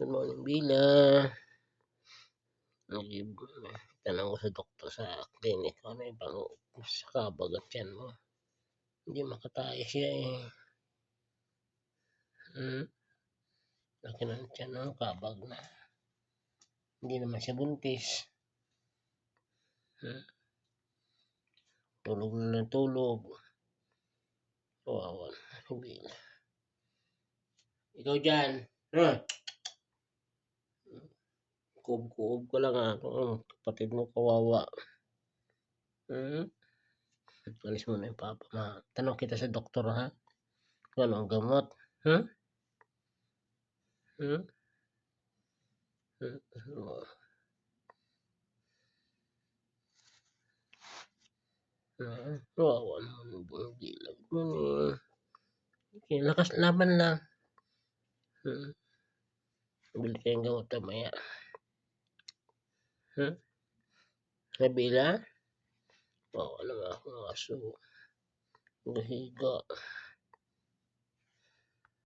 Good morning, Bila. Nag- Tanong ko sa doktor sa clinic, ano yung pang sa kabag at tiyan mo. Hindi makatayo siya eh. Hmm? Laki ng tiyan mo, kabag na. Hindi naman siya buntis. Hmm? Tulog na ng tulog. Kawawa na si Bila. Ikaw dyan. Ha? Kuob-kuob ka lang ha. Ang kapatid mo kawawa. Hmm? Alis mo na yung papa. Ma. Tanong kita sa doktor ha. Ano ang gamot. Hmm? Hmm? Hmm? Ah, Kawawa naman yung bilag mo eh. Okay, lakas laban lang. Hmm. Bili kayong gamot mamaya. Hmm? Habislah. Oh, aku rasa. Berhidup.